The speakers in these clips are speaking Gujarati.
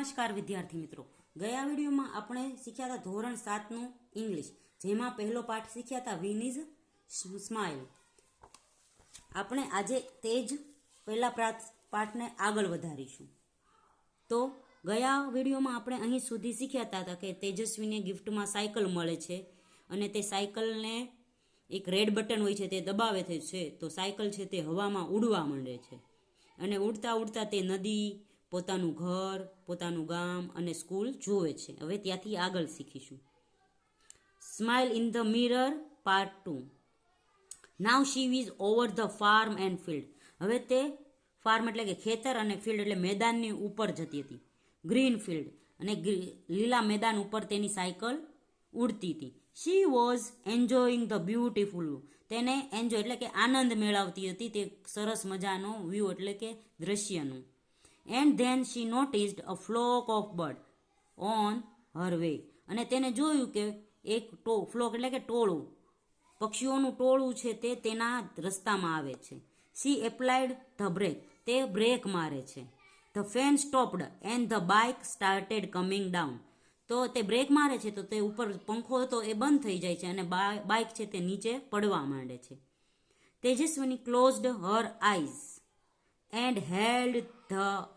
નમસ્કાર વિદ્યાર્થી મિત્રો. ગયા વિડીયોમાં આપણે શીખ્યા હતા ધોરણ સાતનું ઇંગ્લિશ, જેમાં પહેલો પાઠ શીખ્યા હતા વિન ઇઝ સ્માઇલ આપણે આજે તે જ પહેલા પાઠને આગળ વધારીશું. તો ગયા વિડીયોમાં આપણે અહીં સુધી શીખ્યા હતા કે તેજસ્વીને ગિફ્ટમાં સાયકલ મળે છે અને તે સાયકલને એક રેડ બટન હોય છે તે દબાવે છે, તો સાયકલ છે તે હવામાં ઉડવા માંડે છે. અને ઉડતા ઉડતા તે નદી પોતાનું ઘર, પોતાનું ગામ અને સ્કૂલ જોવે છે. હવે ત્યાંથી આગળ શીખીશું. Smile in the mirror part two now she is over the farm and field હવે તે ફાર્મ એટલે કે ખેતર અને ફિલ્ડ એટલે મેદાનની ઉપર જતી હતી. ગ્રીન ફિલ્ડ અને લીલા મેદાન ઉપર તેની સાયકલ ઉડતી હતી. She was enjoying the beautiful તેને એન્જોય એટલે કે આનંદ મેળવતી હતી તે સરસ મજાનો વ્યૂ એટલે કે દ્રશ્યનું. And then she noticed a flock of bird on her way અને તેને જોયું કે એક ટો ફ્લોક એટલે કે ટોળું, પક્ષીઓનું ટોળું છે તે તેના રસ્તામાં આવે છે. સી એપ્લાઇડ ધ બ્રેક તે બ્રેક મારે છે. The fan stopped and the bike started coming down તો તે બ્રેક મારે છે તો તે ઉપર પંખો હતો એ બંધ થઈ જાય છે અને બાઇક છે તે નીચે પડવા માંડે છે. Tejaswini closed her eyes and held the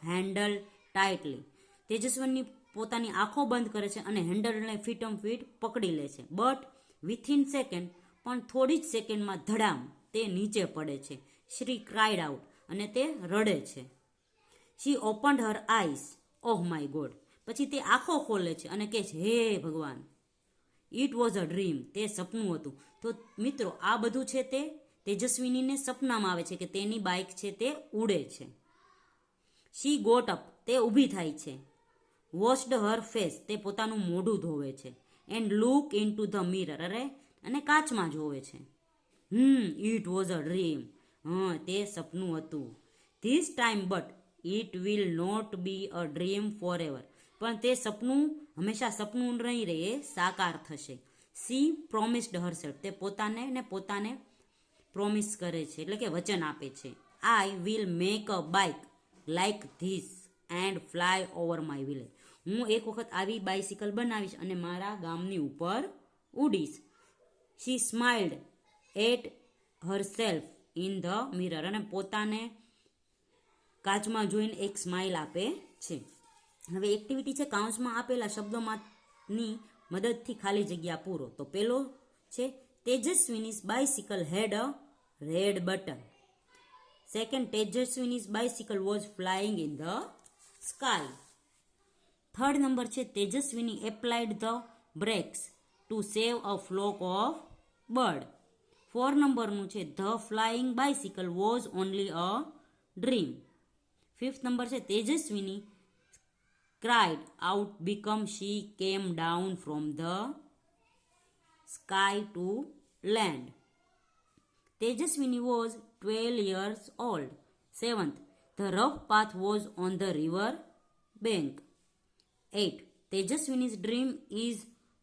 handle tightly Tejaswini પોતાની આંખો બંધ કરે છે અને હેન્ડલને ફીટમ ફિટ પકડી લે છે. બટ વિથિન સેકન્ડ પણ થોડી જ સેકન્ડમાં ધડામ તે નીચે પડે છે. શ્રી ક્રાઇડ આઉટ અને તે રડે છે. She opened her eyes oh my God પછી તે આંખો ખોલે છે અને કહે છે, હે ભગવાન ઇટ વોઝ અ ડ્રીમ તે સપનું હતું. તો મિત્રો, આ બધું છે તે તેજસ્વીનીને સપનામાં આવે છે કે તેની બાઇક છે તે ઉડે છે. શી ગોટ અપ, તે ઊભી થાય છે. વોશ્ડ હર ફેસ, તે પોતાનું મોઢું ધોવે છે. And look in to the mirror, અરે, અને કાચમાં જોવે છે. Hmm it was a dream. હા, તે સપનું હતું. This time but it will not be a dream forever પણ તે સપનું, હંમેશા સપનું નહીં રહે સાકાર થશે. સી પ્રોમિસ્ડ હરસેલ્ફ, તે પોતાને ને પોતાને પ્રોમિસ કરે છે, એટલે કે વચન આપે છે. I will make a bike like this and fly over my village હું એક વખત આવી બાઇસિકલ બનાવીશ અને મારા ગામની ઉપર ઉડીશ. She smiled at herself in the mirror અને પોતાને કાચમાં જોઈને એક સ્માઇલ આપે છે. હવે એક્ટિવિટી છે કાઉન્સમાં આપેલા શબ્દોમાંની મદદથી ખાલી જગ્યા પૂરો. તો પેલો છે Tejaswini bicycle had a red button second Tejaswini bicycle was flying in the sky third number છે Tejaswini applied the brakes to save a flock of bird four નંબરનું છે the flying bicycle was only a dream fifth number છે Tejaswini cried out become she came down from the sky to land tejaswini was 12 years old seventh the rough path was on the river bank 8 tejaswini's dream is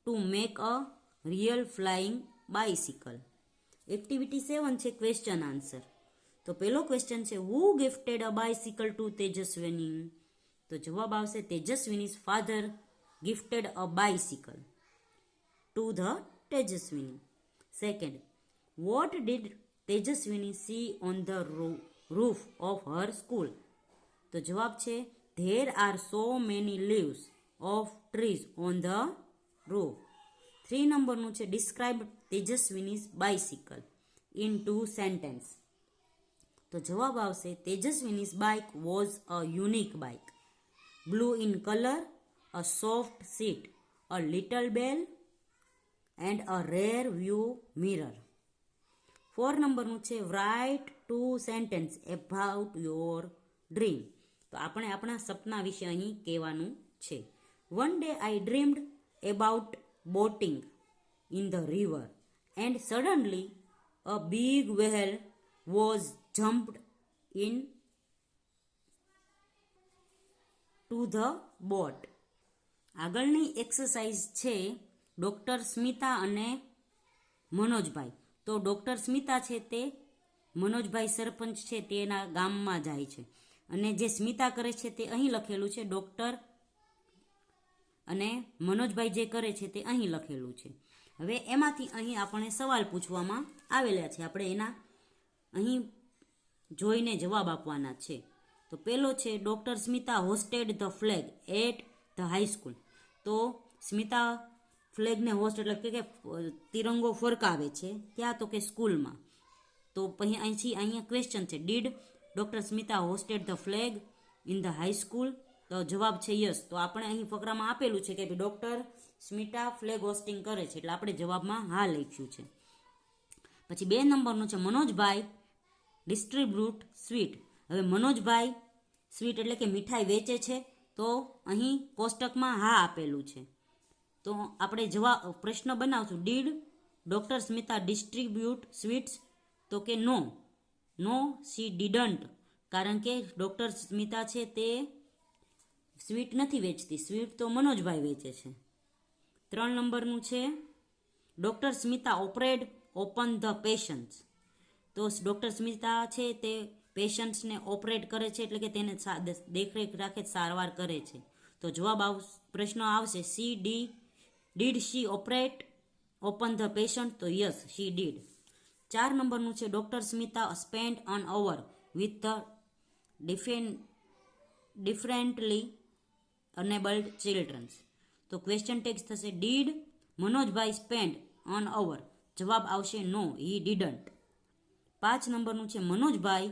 to make a real flying bicycle activity seven છે ક્વેશ્ચન આન્સર તો પેલો ક્વેશ્ચન છે who gifted a bicycle to Tejaswini તો જવાબ આવશે Tejaswini's father gifted a bicycle to the Tejaswini. Second what did Tejaswini see on the roof of her school તો જવાબ છે there are so many leaves of trees on the roof three નંબરનું છે describe Tejaswini's bicycle in two sentence તો જવાબ આવશે Tejaswini's bike was a unique bike blue in colour a soft seat a little bell, and a rare view mirror four નંબરનું છે write two sentence about your dream તો આપણે આપણા સપના વિશે અહીં કહેવાનું છે. One day I dreamed about boating in the river and suddenly a big whale was jumped in to the boat આગળની એક્સરસાઇઝ છે ડૉક્ટર સ્મિતા અને મનોજભાઈ. તો ડૉક્ટર સ્મિતા છે તે, મનોજભાઈ સરપંચ છે તેના ગામમાં જાય છે. અને જે સ્મિતા કરે છે તે અહીં લખેલું છે, ડૉક્ટર અને મનોજભાઈ જે કરે છે તે અહીં લખેલું છે. હવે એમાંથી અહીં આપણે સવાલ પૂછવામાં આવેલા છે. આપણે એના અહીં જોઈને જવાબ આપવાના છે. તો પેલો છે, doctor Smita hosted the flag at the high school તો સ્મિતા ફ્લેગને હોસ્ટ એટલે કે તિરંગો ફરકાવે છે. ત્યાં તો કે સ્કૂલમાં. તો પછી અહીંથી અહીંયા ક્વેશ્ચન છે. Did doctor Smita hosted the flag in the high school તો જવાબ છે યસ તો આપણે અહીં ફકરામાં આપેલું છે કે ડૉક્ટર સ્મિતા ફ્લેગ હોસ્ટિંગ કરે છે. એટલે આપણે જવાબમાં હા લખ્યું છે. પછી બે નંબરનું છે મનોજભાઈ ડિસ્ટ્રીબ્યુટ સ્વીટ હવે મનોજભાઈ સ્વીટ એટલે કે મીઠાઈ વેચે છે. તો અહીં કોષ્ટકમાં હા આપેલું છે. તો આપણે જવાબ પ્રશ્ન બનાવશું. Did doctor Smita distribute sweets તો કે નો નો સી ડીડન્ટ કારણ કે ડૉક્ટર સ્મિતા છે તે સ્વીટ નથી વેચતી. સ્વીટ તો મનોજભાઈ વેચે છે. ત્રણ નંબરનું છે. Doctor Smita operated open the patients તો ડૉક્ટર સ્મિતા છે તે પેશન્ટ્સને ઓપરેટ કરે છે એટલે કે તેને દેખરેખ રાખે, સારવાર કરે છે. તો જવાબ આવ પ્રશ્ન આવશે. C D did she operate open the patient તો યસ શી ડીડ ચાર નંબરનું છે doctor Smita spend an hour with the different differently enabled childrens તો ક્વેશ્ચન ટેક્સ થશે did Manojbhai spend on hour જવાબ આવશે નો હી ડીડન્ટ પાંચ નંબરનું છે, Manojbhai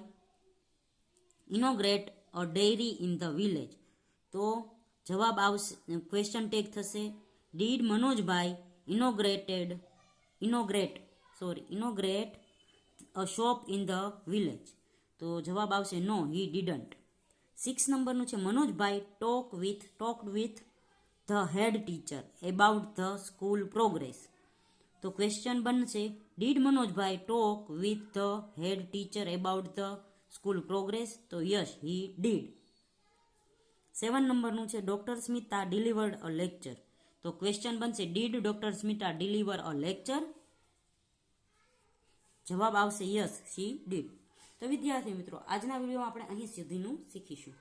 inaugurate a dairy in the village તો જવાબ આવશે ક્વેશ્ચન ટેક થશે did Manojbhai inaugurated inaugurate sorry inaugurate a shop in the village તો જવાબ આવશે નો હી ડીડન્ટ સિક્સ નંબરનું છે મનોજભાઈ talk with talk with the head teacher about the school progress તો ક્વેશ્ચન બનશે did Manojbhai talk with the head teacher about the school progress તો યસ હી ડીડ સેવન નંબરનું છે doctor Smita delivered a lecture તો ક્વેશ્ચન બનશે did doctor Smita deliver a lecture જવાબ આવશે યસ સી ડીડ તો વિદ્યાર્થી મિત્રો, આજના વિડીયોમાં આપણે અહીં સુધીનું શીખીશું.